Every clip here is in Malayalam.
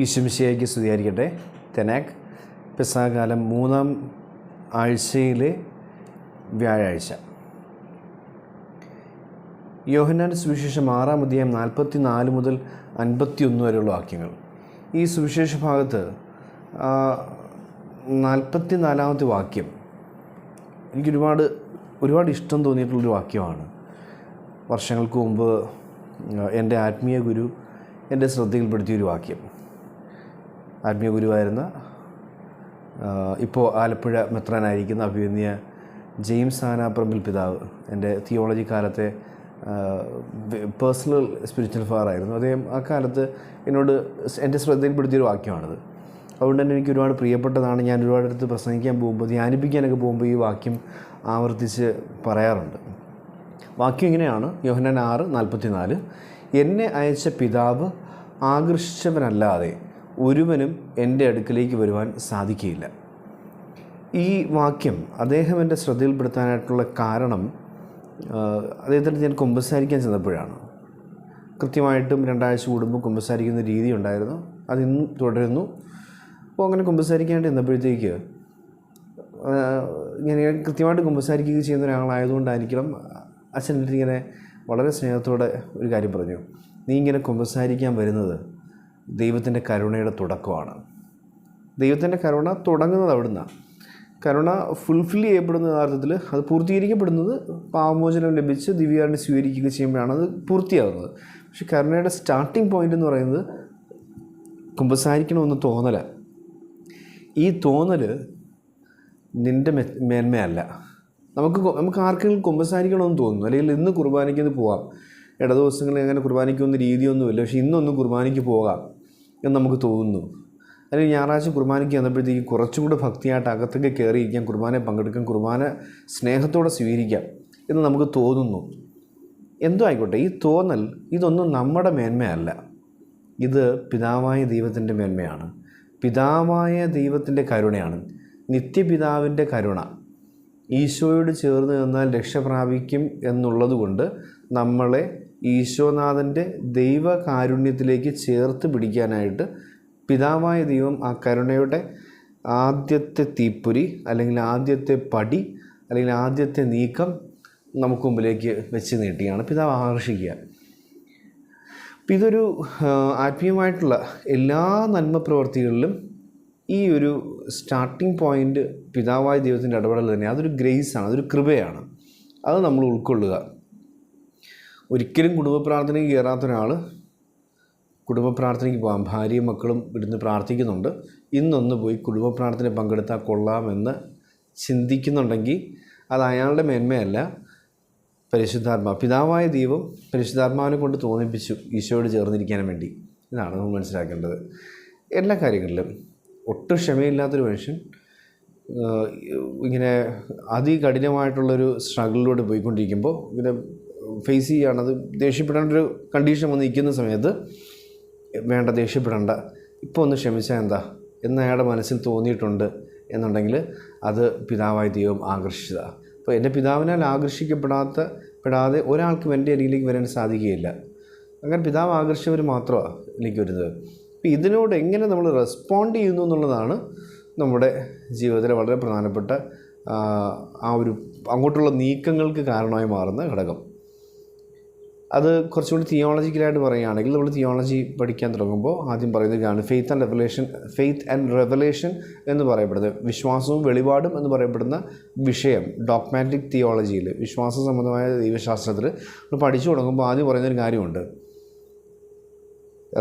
ഈശ്വമിശിയായിക്ക് സ്തുതിയായിരിക്കട്ടെ. തെനാക് പെസാകാലം മൂന്നാം ആഴ്ചയിലെ വ്യാഴാഴ്ച. യോഹന്നാൻ സുവിശേഷം ആറാം അധ്യായം നാൽപ്പത്തി നാല് മുതൽ അൻപത്തി ഒന്ന് വരെയുള്ള വാക്യങ്ങൾ. ഈ സുവിശേഷ ഭാഗത്ത് നാൽപ്പത്തി നാലാമത്തെ വാക്യം എനിക്കൊരുപാട് ഒരുപാട് ഇഷ്ടം തോന്നിയിട്ടുള്ളൊരു വാക്യമാണ്. വർഷങ്ങൾക്ക് മുമ്പ് എന്റെ ആത്മീയ ഗുരു എന്റെ ശ്രദ്ധയിൽപ്പെടുത്തിയൊരു വാക്യം. ആത്മീയ ഗുരുവായിരുന്ന ഇപ്പോൾ ആലപ്പുഴ മെത്രാനായിരിക്കുന്ന അഭിവന്യ ജെയിംസ് ആനാപ്രമ്പിൽ പിതാവ്. എന്റെ തിയോളജി കാലത്തെ പേഴ്സണൽ സ്പിരിച്വൽ ഫാറായിരുന്നു അദ്ദേഹം ആ കാലത്ത് എന്നോട് എന്റെ ശ്രദ്ധയിൽപ്പെടുത്തിയൊരു വാക്യമാണിത്. അതുകൊണ്ട് തന്നെ എനിക്ക് ഒരുപാട് പ്രിയപ്പെട്ടതാണ്. ഞാൻ ഒരുപാട് അടുത്ത് പ്രസംഗിക്കാൻ പോകുമ്പോൾ ധ്യാനിപ്പിക്കാനൊക്കെ പോകുമ്പോൾ ഈ വാക്യം ആവർത്തിച്ച് പറയാറുണ്ട്. വാക്യം ഇങ്ങനെയാണ്. യോഹനൻ ആറ് നാൽപ്പത്തി നാല് എന്നെ അയച്ച പിതാവ് ആകർഷിച്ചവനല്ലാതെ ഒരുവനും എന്റെ അടുക്കലേക്ക് വരുവാൻ സാധിക്കുകയില്ല. ഈ വാക്യം അദ്ദേഹം എന്റെ ശ്രദ്ധയിൽപ്പെടുത്താനായിട്ടുള്ള കാരണം അദ്ദേഹത്തിന്റെ ഞാൻ കുമ്പസാരിക്കാൻ ചെന്നപ്പോഴാണ്. കൃത്യമായിട്ടും രണ്ടാഴ്ച കൂടുമ്പോൾ കുമ്പസാരിക്കുന്ന രീതി ഉണ്ടായിരുന്നു. അതിന്നും തുടരുന്നു. അപ്പോൾ അങ്ങനെ കുമ്പസാരിക്കാനായിട്ട് ചെന്നപ്പോഴത്തേക്ക് ഇങ്ങനെ കൃത്യമായിട്ട് കുമ്പസാരിക്കുകയും ചെയ്യുന്ന ഒരാളായതുകൊണ്ടായിരിക്കണം അച്ഛൻ ഇങ്ങനെ വളരെ സ്നേഹത്തോടെ ഒരു കാര്യം പറഞ്ഞു. നീ ഇങ്ങനെ കുമ്പസാരിക്കാൻ വരുന്നത് ദൈവത്തിന്റെ കരുണയുടെ തുടക്കമാണ്. ദൈവത്തിന്റെ കരുണ തുടങ്ങുന്നത് അവിടുന്നാണ് കരുണ ഫുൾഫിൽ ചെയ്യപ്പെടുന്ന യഥാർത്ഥത്തിൽ അത് പൂർത്തീകരിക്കപ്പെടുന്നത് പാവമോചനം ലഭിച്ച് ദിവ്യാറിനെ സ്വീകരിക്കുക ചെയ്യുമ്പോഴാണ് അത് പൂർത്തിയാകുന്നത് പക്ഷെ കരുണയുടെ സ്റ്റാർട്ടിംഗ് പോയിന്റ് എന്ന് പറയുന്നത് കുമ്പസാരിക്കണമെന്ന് തോന്നല. ഈ തോന്നൽ നിന്റെ മേന്മയല്ല. നമുക്ക് നമുക്ക് ആർക്കെങ്കിലും കുമ്പസാരിക്കണമെന്ന് തോന്നുന്നു. അല്ലെങ്കിൽ ഇന്ന് കുർബാനയ്ക്ക് പോവാം. ഇട ദിവസങ്ങളിൽ അങ്ങനെ കുർബാനയ്ക്കൊന്നും രീതിയൊന്നുമില്ല. പക്ഷേ ഇന്നൊന്ന് കുർബാനയ്ക്ക് പോകാം. എന്ന് നമുക്ക് തോന്നുന്നു. അല്ലെങ്കിൽ ഞായറാഴ്ച കുർബാനയ്ക്ക് വന്നപ്പോഴത്തേക്ക് കുറച്ചും കൂടെ ഭക്തിയായിട്ട് അകത്തേക്ക് കയറിയിരിക്കാം കുർബാനയെ പങ്കെടുക്കാം കുർബാന സ്നേഹത്തോടെ സ്വീകരിക്കാം എന്ന് നമുക്ക് തോന്നുന്നു. എന്തോ ആയിക്കോട്ടെ ഈ തോന്നൽ ഇതൊന്നും നമ്മുടെ മേന്മയല്ല. ഇത് പിതാവായ ദൈവത്തിന്റെ മേന്മയാണ്. പിതാവായ ദൈവത്തിന്റെ കരുണയാണ്. നിത്യപിതാവിന്റെ കരുണ. ഈശോയോട് ചേർന്ന് നിന്നാൽ രക്ഷ പ്രാപിക്കും എന്നുള്ളത് കൊണ്ട് നമ്മളെ ഈശോനാഥന്റെ ദൈവകാരുണ്യത്തിലേക്ക് ചേർത്ത് പിടിക്കാനായിട്ട് പിതാവായ ദൈവം ആ കരുണയുടെ ആദ്യത്തെ തീപ്പൊരി അല്ലെങ്കിൽ ആദ്യത്തെ പടി അല്ലെങ്കിൽ ആദ്യത്തെ നീക്കം നമുക്ക് മുമ്പിലേക്ക് വെച്ച് നീട്ടിയാണ് പിതാവ് ആകർഷിക്കുക. അപ്പം ഇതൊരു ആത്മീയമായിട്ടുള്ള എല്ലാ നന്മ പ്രവർത്തികളിലും ഈ ഒരു സ്റ്റാർട്ടിംഗ് പോയിന്റ് പിതാവായ ദൈവത്തിന്റെ ഇടപെടൽ തന്നെ. അതൊരു ഗ്രേസാണ് അതൊരു കൃപയാണ്. അത് നമ്മൾ ഉൾക്കൊള്ളുക. ഒരിക്കലും കുടുംബ പ്രാർത്ഥനയ്ക്ക് കയറാത്ത ഒരാൾ കുടുംബ പ്രാർത്ഥനയ്ക്ക് പോകാം. ഭാര്യയും മക്കളും ഇരുന്ന് പ്രാർത്ഥിക്കുന്നുണ്ട്. ഇന്നൊന്ന് പോയി കുടുംബ പ്രാർത്ഥന പങ്കെടുത്താൽ കൊള്ളാമെന്ന് ചിന്തിക്കുന്നുണ്ടെങ്കിൽ അത് അയാളുടെ മേന്മയല്ല. പരിശുദ്ധാത്മാ പിതാവായ ദൈവം പരിശുദ്ധാത്മാവിനെ കൊണ്ട് തോന്നിപ്പിച്ചു ഈശോയോട് ചേർന്നിരിക്കാൻ വേണ്ടി. ഇതാണ് നമ്മൾ മനസ്സിലാക്കേണ്ടത്. എല്ലാ കാര്യങ്ങളിലും ഒട്ടും ക്ഷമയില്ലാത്തൊരു മനുഷ്യൻ ഇങ്ങനെ അതികഠിനമായിട്ടുള്ളൊരു സ്ട്രഗിളിലൂടെ പോയിക്കൊണ്ടിരിക്കുമ്പോൾ ഇങ്ങനെ ഫേസ് ചെയ്യുകയാണ് അത് ദേഷ്യപ്പെടേണ്ട ഒരു കണ്ടീഷൻ വന്ന് നിൽക്കുന്ന സമയത്ത് വേണ്ട ദേഷ്യപ്പെടേണ്ട. ഇപ്പോൾ ഒന്ന് ക്ഷമിച്ചാൽ എന്താ? എന്ന് അയാളുടെ മനസ്സിൽ തോന്നിയിട്ടുണ്ട് എന്നുണ്ടെങ്കിൽ അത് പിതാവായ ദൈവം ആകർഷിച്ചതാണ് അപ്പോൾ എന്റെ പിതാവിനാൽ ആകർഷിക്കപ്പെടാത്ത പെടാതെ ഒരാൾക്കും എന്റെ അരികിലേക്ക് വരാൻ സാധിക്കുകയില്ല. അങ്ങനെ പിതാവ് ആകർഷിച്ചവർ മാത്രമാണ് എനിക്ക് വരുന്നത്. അപ്പോൾ ഇതിനോട് എങ്ങനെ നമ്മൾ റെസ്പോണ്ട് ചെയ്യുന്നു എന്നുള്ളതാണ് നമ്മുടെ ജീവിതത്തിലെ വളരെ പ്രധാനപ്പെട്ട ആ, ഒരു അങ്ങോട്ടുള്ള നീക്കങ്ങൾക്ക് കാരണമായി മാറുന്ന ഘടകം. അത് കുറച്ചുകൂടി തിയോളജിക്കലായിട്ട് പറയുകയാണെങ്കിൽ നമ്മൾ തിയോളജി പഠിക്കാൻ തുടങ്ങുമ്പോൾ ആദ്യം പറയുന്നത് ഇതാണ് faith and revelation faith and revelation എന്ന് പറയപ്പെടുന്നത്. വിശ്വാസവും വെളിപാടും എന്ന് പറയപ്പെടുന്ന വിഷയം ഡോക്മാറ്റിക് തിയോളജിയിൽ വിശ്വാസ സംബന്ധമായ ദൈവശാസ്ത്രത്തിൽ നമ്മൾ പഠിച്ചു തുടങ്ങുമ്പോൾ ആദ്യം പറയുന്നൊരു കാര്യമുണ്ട്.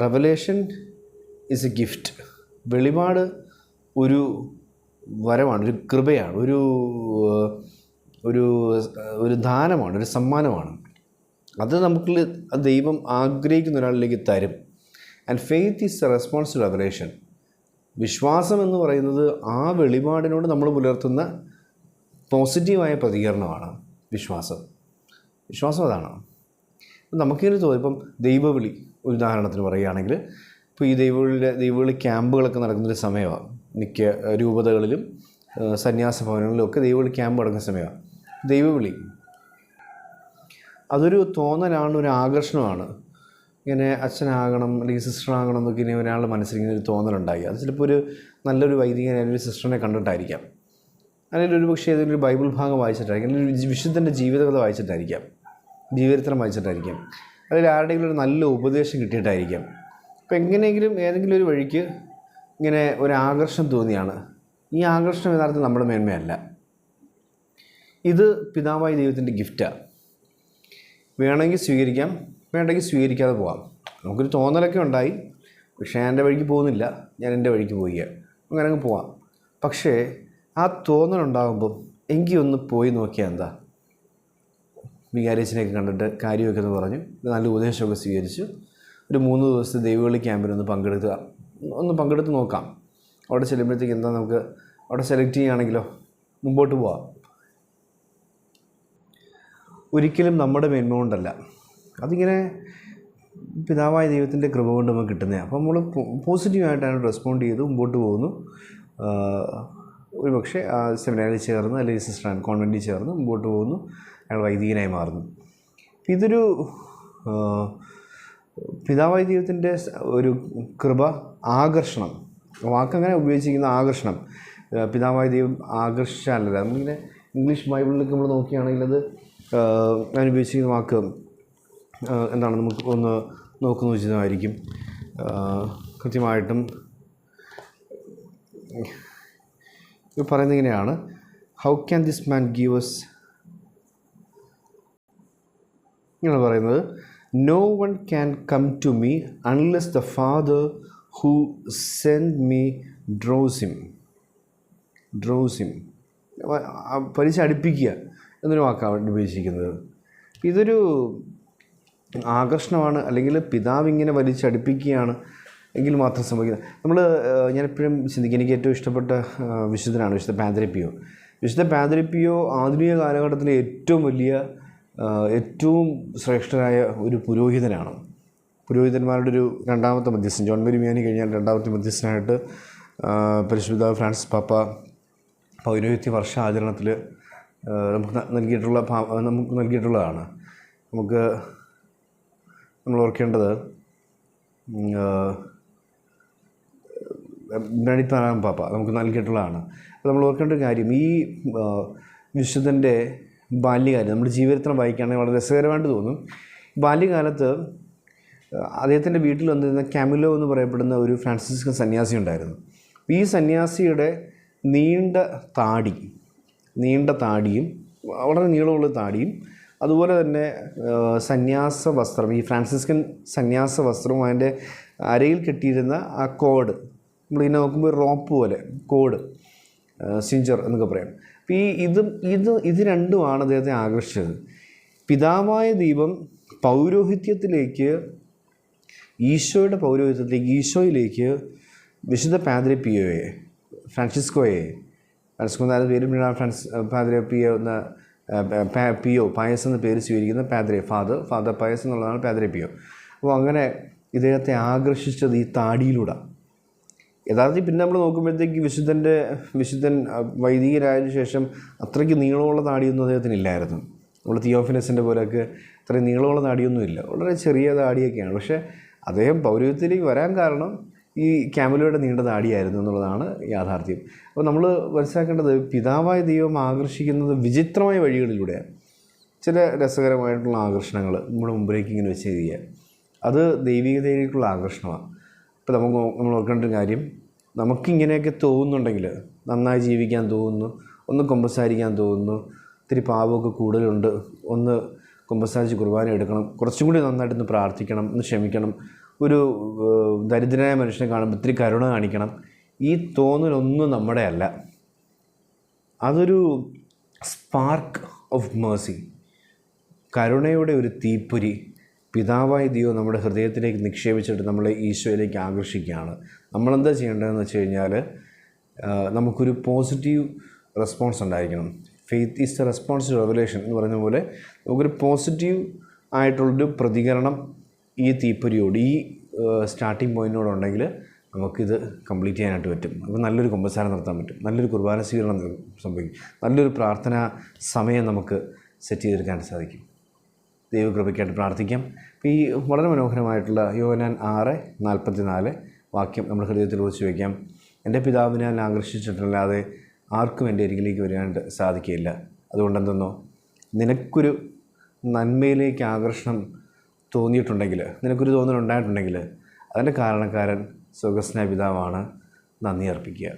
റെവലേഷൻ ഇസ് എ ഗിഫ്റ്റ് വെളിപാട് ഒരു വരമാണ് ഒരു കൃപയാണ് ഒരു ഒരു ഒരു ദാനമാണ് ഒരു സമ്മാനമാണ്. അത് നമുക്ക് ദൈവം ആഗ്രഹിക്കുന്ന ഒരാളിലേക്ക് തരും. And faith is a response to revelation വിശ്വാസം എന്ന് പറയുന്നത് ആ വെളിപാടിനോട് നമ്മൾ പുലർത്തുന്ന പോസിറ്റീവായ പ്രതികരണമാണ് വിശ്വാസം. വിശ്വാസം അതാണ്. നമുക്കിങ്ങനെ തോന്നും. ഇപ്പം ദൈവവിളി ഒരു ഉദാഹരണത്തിന് പറയുകയാണെങ്കിൽ ഇപ്പോൾ ഈ ദൈവവിളിയുടെ ദൈവവിളി ക്യാമ്പുകളൊക്കെ നടക്കുന്നൊരു സമയമാണ്. മിക്ക രൂപതകളിലും സന്യാസ ഭവനങ്ങളിലും ഒക്കെ ദൈവവിളി ക്യാമ്പ് നടക്കുന്ന സമയമാണ്. ദൈവവിളി അതൊരു തോന്നലാണ് ഒരു ആകർഷണമാണ്. ഇങ്ങനെ അച്ഛനാകണം അല്ലെങ്കിൽ സിസ്റ്ററാകണം എന്നൊക്കെ ഇനി ഒരാളുടെ മനസ്സിൽ ഇങ്ങനെ ഒരു തോന്നലുണ്ടായി. അത് ചിലപ്പോൾ ഒരു നല്ലൊരു വൈദികനെ അല്ലെങ്കിൽ ഒരു സിസ്റ്ററിനെ കണ്ടിട്ടായിരിക്കാം. അല്ലെങ്കിൽ ഒരു പക്ഷേ ഏതെങ്കിലും ഒരു ബൈബിൾ ഭാഗം വായിച്ചിട്ടായിരിക്കും. അല്ലെങ്കിൽ ഒരു വിശുദ്ധന്റെ ജീവിതകഥ വായിച്ചിട്ടായിരിക്കാം. ജീവചരിത്രം വായിച്ചിട്ടായിരിക്കാം. അല്ലെങ്കിൽ ആരുടെയെങ്കിലും ഒരു നല്ല ഉപദേശം കിട്ടിയിട്ടായിരിക്കാം. അപ്പോൾ എങ്ങനെയെങ്കിലും ഏതെങ്കിലും ഒരു വഴിക്ക് ഇങ്ങനെ ഒരു ആകർഷണം തോന്നിയാണ്. ഈ ആകർഷണം യഥാർത്ഥത്തിൽ നമ്മുടെ മേന്മയല്ല. ഇത് പിതാവായ ദൈവത്തിന്റെ ഗിഫ്റ്റാണ് വേണമെങ്കിൽ സ്വീകരിക്കാം വേണ്ടെങ്കിൽ സ്വീകരിക്കാതെ പോകാം നമുക്കൊരു തോന്നലൊക്കെ ഉണ്ടായി. പക്ഷേ ഞാൻ എന്റെ വഴിക്ക് പോകുന്നില്ല. ഞാൻ എന്റെ വഴിക്ക് പോയി അങ്ങനെ അങ്ങ് പോവാം. പക്ഷേ ആ തോന്നലുണ്ടാകുമ്പം എങ്കിൽ ഒന്ന് പോയി നോക്കിയാൽ എന്താ? വികാരിച്ചിനെയൊക്കെ കണ്ടിട്ട് കാര്യമൊക്കെ എന്ന് പറഞ്ഞു. നല്ല ഉപദേശമൊക്കെ സ്വീകരിച്ചു. ഒരു മൂന്ന് ദിവസത്തെ ദൈവവിളി ക്യാമ്പിൽ ഒന്ന് പങ്കെടുക്കുക. ഒന്ന് പങ്കെടുത്ത് നോക്കാം. അവിടെ ചെല്ലുമ്പോഴത്തേക്ക് എന്താ നമുക്ക് അവിടെ സെലക്ട് ചെയ്യുകയാണെങ്കിലോ? മുമ്പോട്ട് പോവാം. ഒരിക്കലും നമ്മുടെ മേന്മ കൊണ്ടല്ല. അതിങ്ങനെ പിതാവായ ദൈവത്തിന്റെ കൃപ കൊണ്ട് നമുക്ക് കിട്ടുന്നതാണ്. അപ്പോൾ നമ്മൾ പോസിറ്റീവായിട്ടാണ് റെസ്പോണ്ട് ചെയ്ത് മുമ്പോട്ട് പോകുന്നു. ഒരു പക്ഷേ സെമിനാറിൽ ചേർന്ന് അല്ലെങ്കിൽ സിസ്റ്റർ കോൺവെന്റിൽ ചേർന്ന് മുമ്പോട്ട് പോകുന്നു. അയാൾ വൈദികനായി മാറുന്നു. ഇതൊരു പിതാവായ ദൈവത്തിന്റെ ഒരു കൃപ ആകർഷണം. വാക്കങ്ങനെ ഉപയോഗിച്ചിരിക്കുന്ന ആകർഷണം. പിതാവായ ദൈവം ആകർഷിച്ചാലല്ല. നമ്മളിങ്ങനെ ഇംഗ്ലീഷ് ബൈബിളിലേക്ക് നമ്മൾ നോക്കുകയാണെങ്കിൽ അത് ഉപയോഗിച്ചിരിക്കുന്ന വാക്ക് എന്താണ് നമുക്ക് ഒന്ന് നോക്കുന്ന ഉചിതമായിരിക്കും കൃത്യമായിട്ടും പറയുന്നത് ഇങ്ങനെയാണ്. How can this man give us ഇങ്ങനെ പറയുന്നത്. No one can come to me unless the father who send me draws him draws him പലിശ അടുപ്പിക്കുക. എന്നൊരു വാക്കാണ് ഉപയോഗിച്ചിരിക്കുന്നത്. ഇതൊരു ആകർഷണമാണ് അല്ലെങ്കിൽ പിതാവ് ഇങ്ങനെ വലിച്ചടുപ്പിക്കുകയാണ് എങ്കിൽ മാത്രം സംഭവിക്കുന്നത്. നമ്മൾ ഞാനെപ്പോഴും ചിന്തിക്കുക എനിക്ക് ഏറ്റവും ഇഷ്ടപ്പെട്ട വിശുദ്ധനാണ് വിശുദ്ധ പാദ്രിപ്പിയോ വിശുദ്ധ പാദ്രിപ്പിയോ ആധുനിക കാലഘട്ടത്തിലെ ഏറ്റവും വലിയ ഏറ്റവും ശ്രേഷ്ഠനായ ഒരു പുരോഹിതനാണ്. പുരോഹിതന്മാരുടെ ഒരു രണ്ടാമത്തെ മധ്യസ്ഥൻ ജോൺ മെരിമിയാനി കഴിഞ്ഞാൽ രണ്ടാമത്തെ മധ്യസ്ഥനായിട്ട് പരിശുദ്ധ ഫ്രാൻസിസ് പാപ്പ പൗരോഹിത്യ വർഷ ആചരണത്തിൽ നമുക്ക് നൽകിയിട്ടുള്ള നമുക്ക് നൽകിയിട്ടുള്ളതാണ്. നമുക്ക് നമ്മൾ ഓർക്കേണ്ടത് ബെനഡിക്ട് പാപ്പ നമുക്ക് നൽകിയിട്ടുള്ളതാണ്. അപ്പോൾ നമ്മൾ ഓർക്കേണ്ട ഒരു കാര്യം ഈ വിശുദ്ധന്റെ ബാല്യകാലം നമ്മുടെ ജീവിതത്തിനെ വായിക്കുകയാണെങ്കിൽ വളരെ രസകരമായിട്ട് തോന്നും. ബാല്യകാലത്ത് അദ്ദേഹത്തിന്റെ വീട്ടിൽ വന്നിരുന്ന കാമിലോ എന്ന് പറയപ്പെടുന്ന ഒരു ഫ്രാൻസിസ്കൻ സന്യാസി ഉണ്ടായിരുന്നു. ഈ സന്യാസിയുടെ നീണ്ട താടി നീണ്ട താടിയും വളരെ നീളമുള്ള താടിയും അതുപോലെ തന്നെ സന്യാസ വസ്ത്രം ഈ ഫ്രാൻസിസ്കൻ സന്യാസ വസ്ത്രവും അതിന്റെ അരയിൽ കെട്ടിയിരുന്ന ആ കോഡ് നമ്മളിങ്ങനെ നോക്കുമ്പോൾ റോപ്പ് പോലെ കോഡ് സിഞ്ചർ എന്നൊക്കെ പറയാം. അപ്പോൾ ഈ ഇതും ഇത് ഇത് രണ്ടുമാണ് അദ്ദേഹത്തെ ആകർഷിച്ചത്. പിതാവായ ദീപം പൗരോഹിത്യത്തിലേക്ക് ഈശോയുടെ പൗരോഹിത്യത്തിലേക്ക് ഈശോയിലേക്ക് വിശുദ്ധ പാദ്രി പിയോയെ ഫ്രാൻസിസ്കോയെ എന്ന പേര് ഫ്രാൻസ് പാദ്രി പി എന്ന പി ഒ പയസ് എന്ന പേര് സ്വീകരിക്കുന്ന പാദ്രി ഫാദർ ഫാദർ പയസ് എന്നുള്ളതാണ് പാദ്രെ പി ഒ. അപ്പോൾ അങ്ങനെ ഇദ്ദേഹത്തെ ആകർഷിച്ചത് ഈ താടിയിലൂടെ. യഥാർത്ഥത്തിൽ പിന്നെ നമ്മൾ നോക്കുമ്പോഴത്തേക്ക് വിശുദ്ധന്റെ വിശുദ്ധൻ വൈദികരായതിനു ശേഷം അത്രയ്ക്ക് നീളമുള്ള താടിയൊന്നും അദ്ദേഹത്തിന് ഇല്ലായിരുന്നു. നമ്മൾ തിയോഫിനസിന്റെ പോലെയൊക്കെ അത്രയും നീളമുള്ള താടിയൊന്നും ഇല്ല. വളരെ ചെറിയ താടിയൊക്കെയാണ്. പക്ഷേ അദ്ദേഹം പൗരത്തിലേക്ക് വരാൻ കാരണം ഈ ക്യാമലയുടെ നീണ്ട താടിയായിരുന്നു എന്നുള്ളതാണ് യാഥാർത്ഥ്യം. അപ്പോൾ നമ്മൾ മനസ്സിലാക്കേണ്ടത് പിതാവായ ദൈവം ആകർഷിക്കുന്നത് വിചിത്രമായ വഴികളിലൂടെയാണ് ചില രസകരമായിട്ടുള്ള ആകർഷണങ്ങൾ നമ്മുടെ മുമ്പിലേക്ക് ഇങ്ങനെ വെച്ച് ചെയ്യുക അത് ദൈവികതയിലേക്കുള്ള ആകർഷണമാണ്. ഇപ്പോൾ നമുക്ക് നമ്മൾ ഓർക്കേണ്ട കാര്യം നമുക്കിങ്ങനെയൊക്കെ തോന്നുന്നുണ്ടെങ്കിൽ നന്നായി ജീവിക്കാൻ തോന്നുന്നു ഒന്ന് കൊമ്പസാരിക്കാൻ തോന്നുന്നു ഇത്തിരി പാവമൊക്കെ കൂടുതലുണ്ട് ഒന്ന് കൊമ്പസാരിച്ച് കുർബാന എടുക്കണം കുറച്ചും കൂടി നന്നായിട്ടൊന്ന് പ്രാർത്ഥിക്കണം ഒന്ന് ക്ഷമിക്കണം ഒരു ദരിദ്രനായ മനുഷ്യനെ കാണുമ്പോൾ ഇത്തിരി കരുണ കാണിക്കണം. ഈ തോന്നലൊന്നും നമ്മുടെ അല്ല. അതൊരു സ്പാർക്ക് ഓഫ് മേഴ്സി കരുണയുടെ ഒരു തീപ്പൊരി പിതാവായ ദൈവം നമ്മുടെ ഹൃദയത്തിലേക്ക് നിക്ഷേപിച്ചിട്ട് നമ്മളെ ഈശോയിലേക്ക് ആകർഷിക്കുകയാണ്. നമ്മളെന്താ ചെയ്യേണ്ടതെന്ന് വെച്ച് കഴിഞ്ഞാൽ നമുക്കൊരു പോസിറ്റീവ് റെസ്പോൺസ് ഉണ്ടായിരിക്കണം. Faith is the response revelation എന്ന് പറയുന്ന പോലെ നമുക്കൊരു പോസിറ്റീവ് ആയിട്ടുള്ളൊരു പ്രതികരണം ഈ തീപ്പൊരിയോട് ഈ സ്റ്റാർട്ടിങ് പോയിന്റിനോടുണ്ടെങ്കിൽ നമുക്കിത് കംപ്ലീറ്റ് ചെയ്യാനായിട്ട് പറ്റും. അപ്പോൾ നല്ലൊരു കുമ്പസാരം നടത്താൻ പറ്റും. നല്ലൊരു കുർബാന സ്വീകരണം സംഭവിക്കും. നല്ലൊരു പ്രാർത്ഥന സമയം നമുക്ക് സെറ്റ് ചെയ്തെടുക്കാൻ സാധിക്കും. ദൈവകൃപയ്ക്കായിട്ട് പ്രാർത്ഥിക്കാം. ഈ വളരെ മനോഹരമായിട്ടുള്ള യോനാൻ ആറ് നാൽപ്പത്തി നാല് വാക്യം നമ്മൾ ഹൃദയത്തിൽ കുറിച്ച് വയ്ക്കാം. എന്റെ പിതാവിനെ ഞാൻ ആകർഷിച്ചിട്ടല്ലാതെ ആർക്കും എന്റെ അരികിലേക്ക് വരാനായിട്ട് സാധിക്കുകയില്ല. അതുകൊണ്ടെന്തെന്നോ? നിനക്കൊരു നന്മയിലേക്ക് ആകർഷണം തോന്നിയിട്ടുണ്ടെങ്കിൽ നിനക്കൊരു തോന്നലുണ്ടായിട്ടുണ്ടെങ്കിൽ അതിന്റെ കാരണക്കാരൻ സ്വർഗസ്നേഹ പിതാവാണ് നന്ദി അർപ്പിക്കുക.